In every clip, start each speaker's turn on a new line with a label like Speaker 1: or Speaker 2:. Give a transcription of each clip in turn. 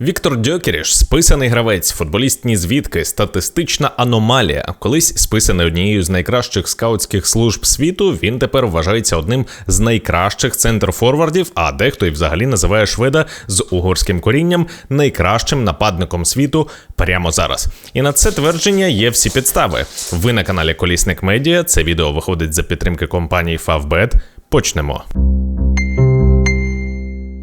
Speaker 1: Віктор Дьокеріш списаний гравець, футболіст ні звідки, статистична аномалія. Колись списаний однією з найкращих скаутських служб світу. Він тепер вважається одним з найкращих центрфорвардів, а дехто й взагалі називає шведа з угорським корінням найкращим нападником світу прямо зараз. І на це твердження є всі підстави. Ви на каналі Колісник Медіа. Це відео виходить за підтримки компанії Favbet. Почнемо.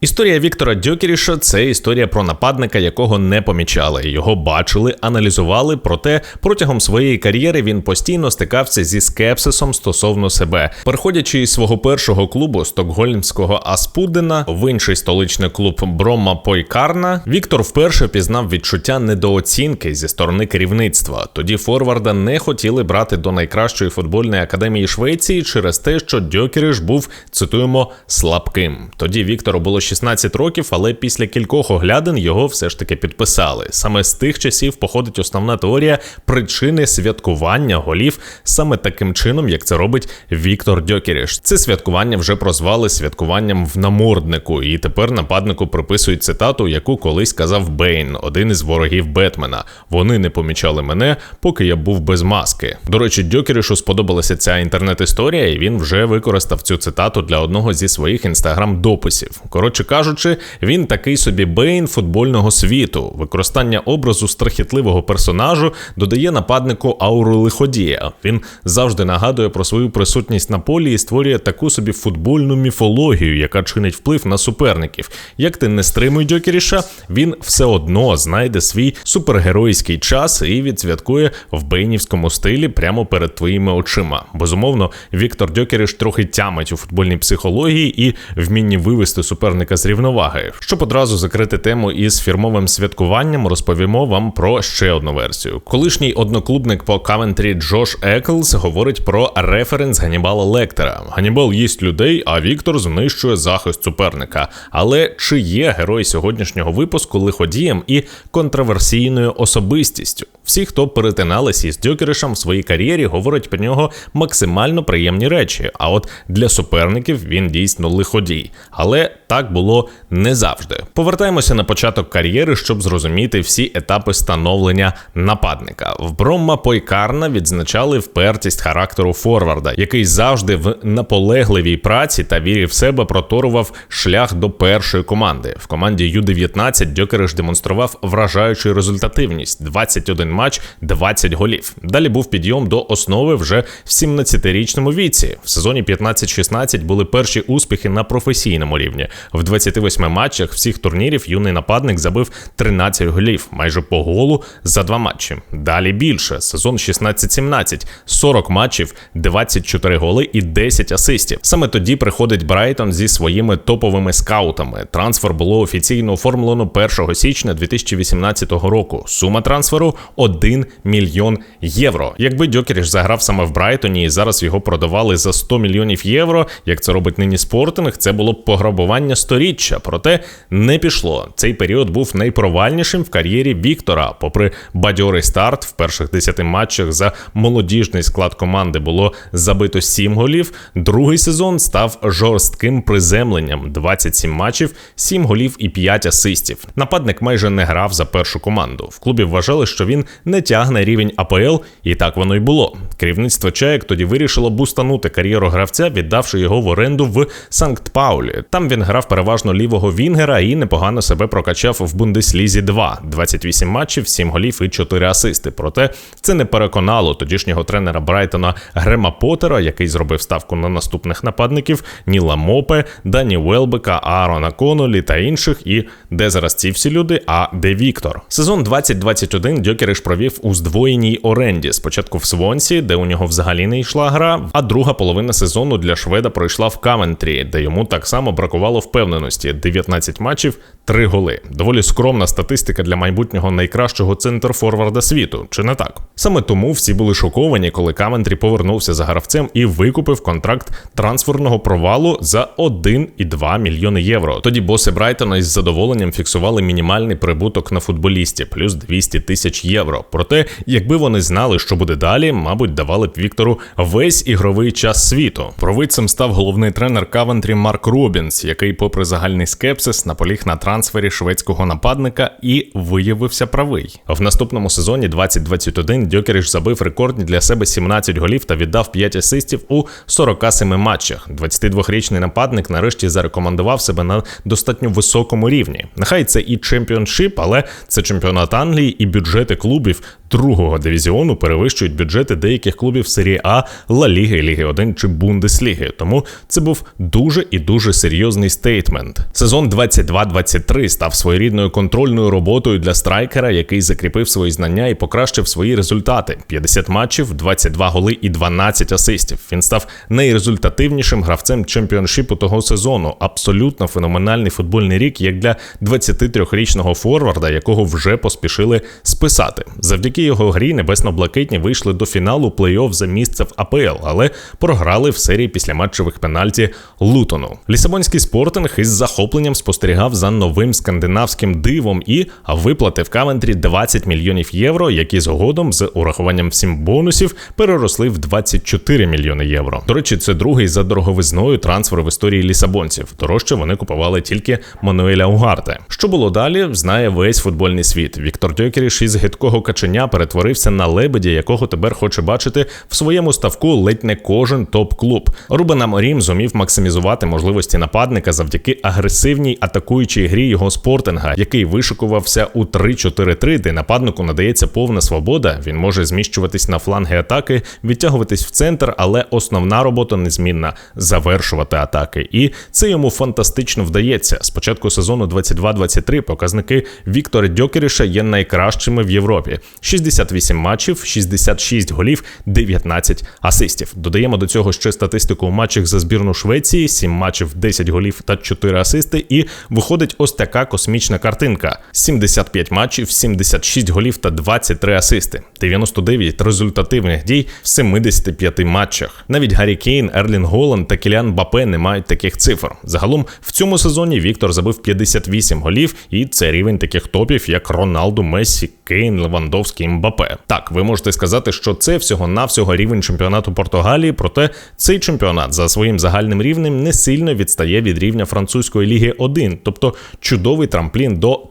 Speaker 1: Історія Віктора Дьокеріша це історія про нападника, якого не помічали. Його бачили, аналізували. Проте протягом своєї кар'єри він постійно стикався зі скепсисом стосовно себе. Переходячи із свого першого клубу стокгольмського Аспудена в інший столичний клуб Брома Пойкарна, Віктор вперше пізнав відчуття недооцінки зі сторони керівництва. Тоді Форварда не хотіли брати до найкращої футбольної академії Швеції через те, що Дьокеріш був цитуємо слабким. Тоді Віктору було 16 років, але після кількох оглядин його все ж таки підписали. Саме з тих часів походить основна теорія причини святкування голів саме таким чином, як це робить Віктор Дьокеріш. Це святкування вже прозвали святкуванням в наморднику, і тепер нападнику приписують цитату, яку колись казав Бейн, один із ворогів Бетмена. Вони не помічали мене, поки я був без маски. До речі, Дьокерішу сподобалася ця інтернет-історія, і він вже використав цю цитату для одного зі своїх інстаграм-дописів. Коротше кажучи, він такий собі бейн футбольного світу. Використання образу страхітливого персонажу додає нападнику ауру лиходія. Він завжди нагадує про свою присутність на полі і створює таку собі футбольну міфологію, яка чинить вплив на суперників. Як ти не стримуй Дьокеріша, він все одно знайде свій супергеройський час і відсвяткує в бейнівському стилі прямо перед твоїми очима. Безумовно, Віктор Дьокеріш трохи тямить у футбольній психології і вмінні вивести суперника з рівноваги. Щоб одразу закрити тему із фірмовим святкуванням, розповімо вам про ще одну версію. Колишній одноклубник по Кавентрі Джош Еклс говорить про референс Ганібала Лектора. Ганібал їсть людей, а Віктор знищує захист суперника. Але чи є герой сьогоднішнього випуску лиходієм і контроверсійною особистістю? Всі, хто перетиналися із Дьокеришем в своїй кар'єрі, говорять про нього максимально приємні речі. А от для суперників він дійсно лиходій. Але так було не завжди. Повертаємося на початок кар'єри, щоб зрозуміти всі етапи становлення нападника. В Бромма Пойкарна відзначали впертість характеру Форварда, який завжди в наполегливій праці та вірі в себе проторував шлях до першої команди. В команді Ю-19 Дьокериш демонстрував вражаючу результативність: 21 матч, 20 голів. Далі був підйом до основи вже в 17-річному віці. В сезоні 15-16 були перші успіхи на професійному рівні. В 28 матчах всіх турнірів юний нападник забив 13 голів, майже по голу за два матчі. Далі більше. Сезон 16-17, 40 матчів, 24 голи і 10 асистів. Саме тоді приходить Брайтон зі своїми топовими скаутами. Трансфер було офіційно оформлено 1 січня 2018 року. Сума трансферу 1 мільйон євро. Якби Дьокеріш заграв саме в Брайтоні і зараз його продавали за 100 мільйонів євро, як це робить нині спортинг, це було б пограбування сторіччя. Проте не пішло. Цей період був найпровальнішим в кар'єрі Віктора. Попри бадьорий старт, в перших 10 матчах за молодіжний склад команди було забито 7 голів. Другий сезон став жорстким приземленням: 27 матчів, 7 голів і 5 асистів. Нападник майже не грав за першу команду. В клубі вважали, що він не тягне рівень АПЛ, і так воно й було. Керівництво чаєк тоді вирішило бустанути кар'єру гравця, віддавши його в оренду в Санкт Паулі. Там він грав переважно лівого Вінгера і непогано себе прокачав в Бундеслізі 2. 28 матчів, 7 голів і 4 асисти. Проте це не переконало тодішнього тренера Брайтона Грема Поттера, який зробив ставку на наступних нападників Ніла Мопе, Дані Велбека, Аарона Конолі та інших. І де зараз ці всі люди? А де Віктор? Сезон 2021 Дьокериш провів у здвоєній оренді. Спочатку в Свонсі, де у нього взагалі не йшла гра, а друга половина сезону для шведа пройшла в Каментрі, де йому так само бракувало впевненості: 19 матчів, 3 голи. Доволі скромна статистика для майбутнього найкращого центр-форварда світу, чи не так? Саме тому всі були шоковані, коли Каментрі повернувся за гравцем і викупив контракт трансферного провалу за 1,2 мільйони євро. Тоді боси Брайтона із задоволенням фіксували мінімальний прибуток на футболісті плюс 200 тисяч євро. Проте, якби вони знали, що буде далі, мабуть, давали б Віктору весь ігровий час світу. Провидцем став головний тренер Кавентрі Марк Робінс, який, попри загальний скепсис, наполіг на трансфері шведського нападника і виявився правий. В наступному сезоні 2021 Дьокеріш забив рекордні для себе 17 голів та віддав 5 асистів у 47 матчах. 22-річний нападник нарешті зарекомендував себе на достатньо високому рівні. Нехай це і чемпіоншип, але це чемпіонат Англії і бюджети клубів другого дивізіону перевищують бюджети деяких клубів серії А, Ла Ліги, Ліги 1 чи Бундесліги. Тому це був дуже і дуже серйозний стейтмент. Сезон 22-23 став своєрідною контрольною роботою для страйкера, який закріпив свої знання і покращив свої результати: 50 матчів, 22 голи і 12 асистів. Він став найрезультативнішим гравцем чемпіоншипу того сезону. Абсолютно феноменальний футбольний рік, як для 23-річного форварда, якого вже поспішили списати. Завдяки його грі небесно-блакитні вийшли до фіналу плей-офф за місце в АПЛ, але програли в серії післяматчевих пенальті Лутону. Лісабонський спортинг із захопленням спостерігав за новим скандинавським дивом і виплатив Кавентрі 20 мільйонів євро, які згодом з урахуванням всім бонусів переросли в 24 мільйони євро. До речі, це другий за дороговизною трансфер в історії лісабонців. Дорожче вони купували тільки Мануеля Угарте. Що було далі, знає весь футбольний світ. Віктор Дьокеріш із гидкого каченя перетворився на лебедя, якого тепер хоче бачити в своєму ставку ледь не кожен топ-клуб. Рубен Аморім зумів максимізувати можливості нападника завдяки агресивній атакуючій грі його спортинга, який вишикувався у 3-4-3, де нападнику надається повна свобода. Він може зміщуватись на фланги атаки, відтягуватись в центр, але основна робота незмінна завершувати атаки. І це йому фантастично вдається. З початку сезону 22-23 показники Віктора Дьокеріша є найкращими в Європі: 68 матчів, 66 голів, 19 асистів. Додаємо до цього ще статистику у матчах за збірну Швеції: 7 матчів, 10 голів та 4 асисти. І виходить ось така космічна картинка: 75 матчів, 76 голів та 23 асисти, 99 результативних дій в 75 матчах. Навіть Гаррі Кейн, Ерлін Голланд та Кіліан Бапе не мають таких цифр. Загалом в цьому сезоні Віктор забив 58 голів, і це рівень таких топів, як Роналду, Мессі, Кейн, Левандовський, Мбапе. Так, ви можете сказати, що це всього-навсього рівень чемпіонату Португалії, проте цей чемпіонат за своїм загальним рівнем не сильно відстає від рівня французької ліги 1, тобто чудовий трамплін до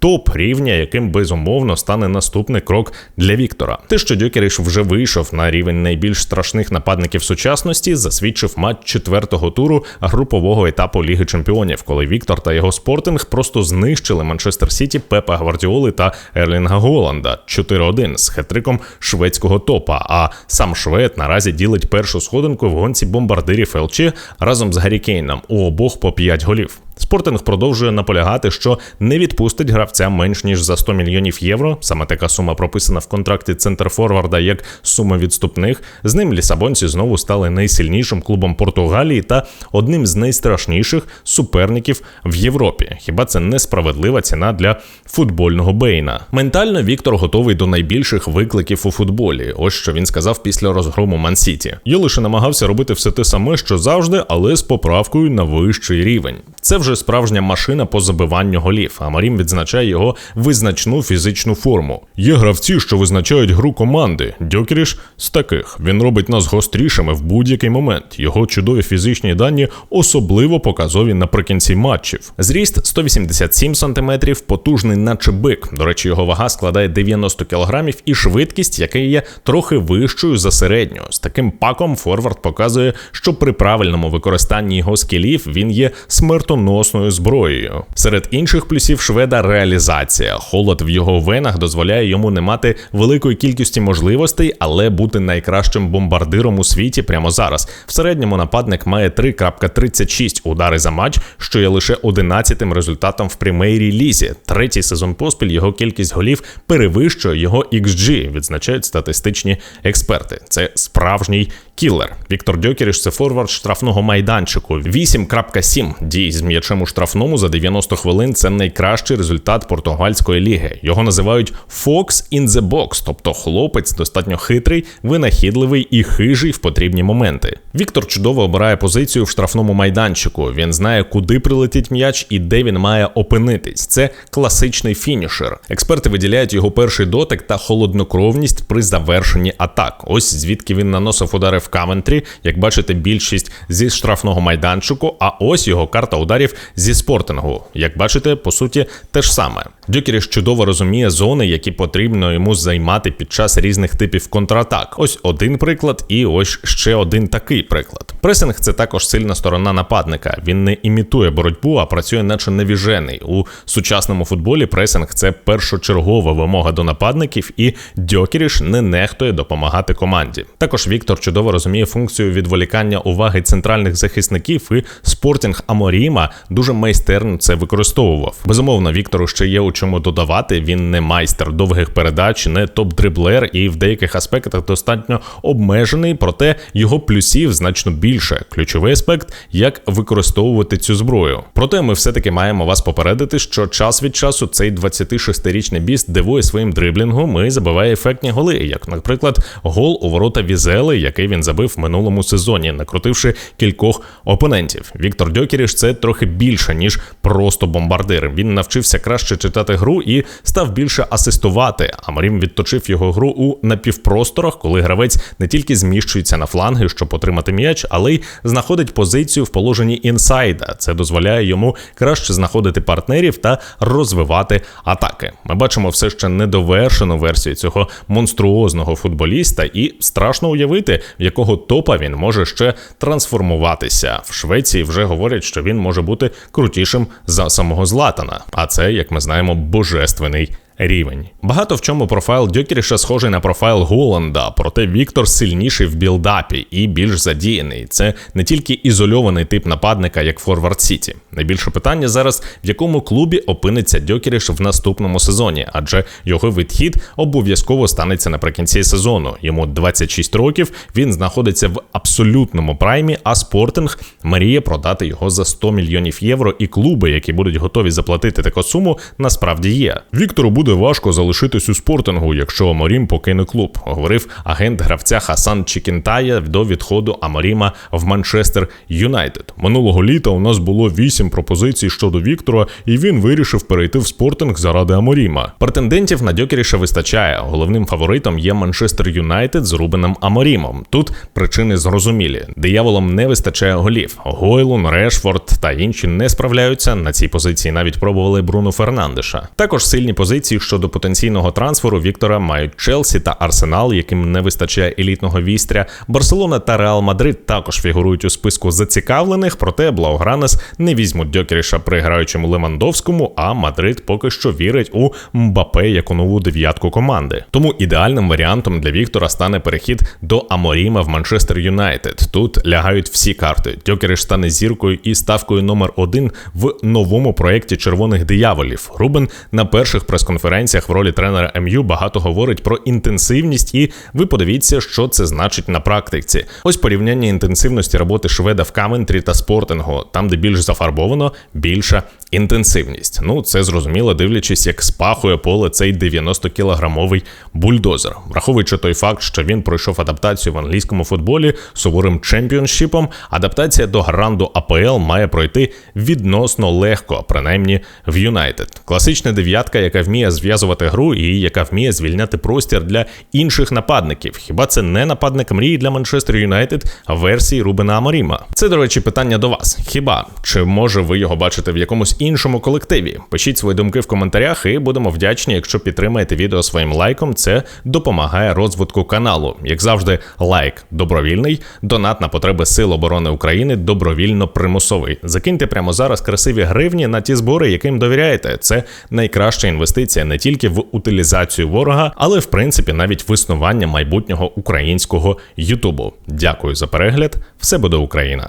Speaker 1: топ-топ рівня, яким безумовно стане наступний крок для Віктора. Те, що Дьокеріш вже вийшов на рівень найбільш страшних нападників сучасності, засвідчив матч четвертого туру групового етапу Ліги Чемпіонів, коли Віктор та його спортинг просто знищили Манчестер Сіті Пепа Гвардіоли та Ерлінга Голланда 4-1 з хетриком шведського топа. А сам Швед наразі ділить першу сходинку в гонці бомбардирів ЛЧ разом з Гаррі Кейном у обох по 5 голів. Спортинг продовжує наполягати, що не відпустить гравця менш ніж за 100 мільйонів євро. Саме така сума прописана в контракті Центр Форварда як сума відступних. З ним лісабонці знову стали найсильнішим клубом Португалії та одним з найстрашніших суперників в Європі. Хіба це несправедлива ціна для футбольного Бейна? Ментально Віктор готовий до найбільших викликів у футболі. Ось що він сказав після розгрому Мансіті. Я лише намагався робити все те саме, що завжди, але з поправкою на вищий рівень. Це вже справжня машина по забиванню голів. А Марім відзначає його визначну фізичну форму. Є гравці, що визначають гру команди. Дьокеріш з таких він робить нас гострішими в будь-який момент. Його чудові фізичні дані особливо показові наприкінці матчів. Зріст 187 см, потужний, наче бик. До речі, його вага складає 90 кг і швидкість, яка є трохи вищою за середню. З таким паком Форвард показує, що при правильному використанні його скілів він є смертоносною зброєю. Серед інших плюсів шведа реалізація. Холод в його венах дозволяє йому не мати великої кількості можливостей, але бути найкращим бомбардиром у світі прямо зараз. В середньому нападник має 3.36 удари за матч, що є лише 11-тим результатом в прямейрій лізі. Третій сезон поспіль його кількість голів перевищує його XG, відзначають статистичні експерти. Це справжній Кілер Віктор Дьокеріш це форвард штрафного майданчику. 8.7 дій з м'ячем у штрафному за 90 хвилин. Це найкращий результат португальської ліги. Його називають Fox in the box, тобто хлопець достатньо хитрий, винахідливий і хижий в потрібні моменти. Віктор чудово обирає позицію в штрафному майданчику. Він знає, куди прилетить м'яч і де він має опинитись. Це класичний фінішер. Експерти виділяють його перший дотик та холоднокровність при завершенні атак. Ось звідки він наносив удари в Каментрі. Як бачите, більшість зі штрафного майданчику. А ось його карта ударів зі спортингу. Як бачите, по суті, те ж саме. Дюкеріш чудово розуміє зони, які потрібно йому займати під час різних типів контратак. Ось один приклад, і ось ще один такий приклад. Пресинг це також сильна сторона нападника. Він не імітує боротьбу, а працює, наче невіжений. У сучасному футболі пресинг це першочергова вимога до нападників, і Дьокеріш не нехтує допомагати команді. Також Віктор чудово розуміє функцію відволікання уваги центральних захисників, і спортінг Аморіма дуже майстерно це використовував. Безумовно, Віктору ще є у чому додавати. Він не майстер довгих передач, не топ-дриблер і в деяких аспектах достатньо обмежений, проте його плюсів значно більше. Ключовий аспект, як використовувати цю зброю. Проте ми все-таки маємо вас попередити, що час від часу цей 26-річний біст дивує своїм дриблінгом і забиває ефектні голи, як, наприклад, гол у ворота Візели, який він забив в минулому сезоні, накрутивши кількох опонентів. Віктор Дьокеріш це трохи більше ніж просто бомбардир. Він навчився краще читати гру і став більше асистувати. А Марім відточив його гру у напівпросторах, коли гравець не тільки зміщується на фланги, щоб отримати м'яч, але й знаходить позицію в положенні інсайда. Це дозволяє йому краще знаходити партнерів та розвивати атаки. Ми бачимо все ще недовершену версію цього монструозного футболіста, і страшно уявити, в якого топа він може ще трансформуватися. В Швеції вже говорять, що він може бути крутішим за самого Златана. А це, як ми знаємо, божественний рівень. Багато в чому профайл Дьокеріша схожий на профайл Голланда, проте Віктор сильніший в білдапі і більш задіяний. Це не тільки ізольований тип нападника, як Форвард Сіті. Найбільше питання зараз, в якому клубі опиниться Дьокеріш в наступному сезоні, адже його відхід обов'язково станеться наприкінці сезону. Йому 26 років. Він знаходиться в абсолютному праймі, а спортинг мріє продати його за 100 мільйонів євро. І клуби, які будуть готові заплатити таку суму, насправді є. Віктору буде важко залишитись у спортингу, якщо Аморім покине клуб, говорив агент гравця Хасан Чікінтая до відходу Аморіма в Манчестер Юнайтед. Минулого літа у нас було вісім пропозицій щодо Віктора, і він вирішив перейти в спортинг заради Аморіма. Претендентів на Дьокеріша вистачає. Головним фаворитом є Манчестер Юнайтед з Рубеном Аморімом. Тут причини зрозумілі. Дияволам не вистачає голів. Гойлун, Решфорд та інші не справляються. На цій позиції навіть пробували Бруно Фернандеша. Також сильні позиції щодо потенційного трансферу Віктора мають Челсі та Арсенал, яким не вистачає елітного вістря. Барселона та Реал Мадрид також фігурують у списку зацікавлених, проте Блаугранес не візьмуть Дьокеріша при граючому Левандовському, а Мадрид поки що вірить у Мбапе як у нову дев'ятку команди. Тому ідеальним варіантом для Віктора стане перехід до Аморіма в Манчестер Юнайтед. Тут лягають всі карти. Дьокеріш стане зіркою і ставкою номер один в новому проєкті червоних дияволів. Рубен на перших прес-конференціях в ролі тренера МЮ багато говорить про інтенсивність, і ви подивіться, що це значить на практиці. Ось порівняння інтенсивності роботи шведа в Каментрі та спортингу, там, де більш зафарбовано, більша інтенсивність. Ну, це зрозуміло, дивлячись, як спахує поле цей 90-кілограмовий бульдозер, враховуючи той факт, що він пройшов адаптацію в англійському футболі суворим чемпіоншіпом. Адаптація до гранду АПЛ має пройти відносно легко, принаймні в Юнайтед. Класична дев'ятка, яка вміє зв'язувати гру і яка вміє звільняти простір для інших нападників. Хіба це не нападник мрії для Манчестер Юнайтед версії Рубена Аморіма? Це, до речі, питання до вас. Хіба чи може ви його бачите в якомусь іншому колективі? Пишіть свої думки в коментарях, і будемо вдячні, якщо підтримаєте відео своїм лайком. Це допомагає розвитку каналу. Як завжди, лайк добровільний, донат на потреби Сил оборони України добровільно примусовий. Закиньте прямо зараз красиві гривні на ті збори, яким довіряєте. Це найкраща інвестиція не тільки в утилізацію ворога, але в принципі навіть в існування майбутнього українського Ютубу. Дякую за перегляд. Все буде Україна.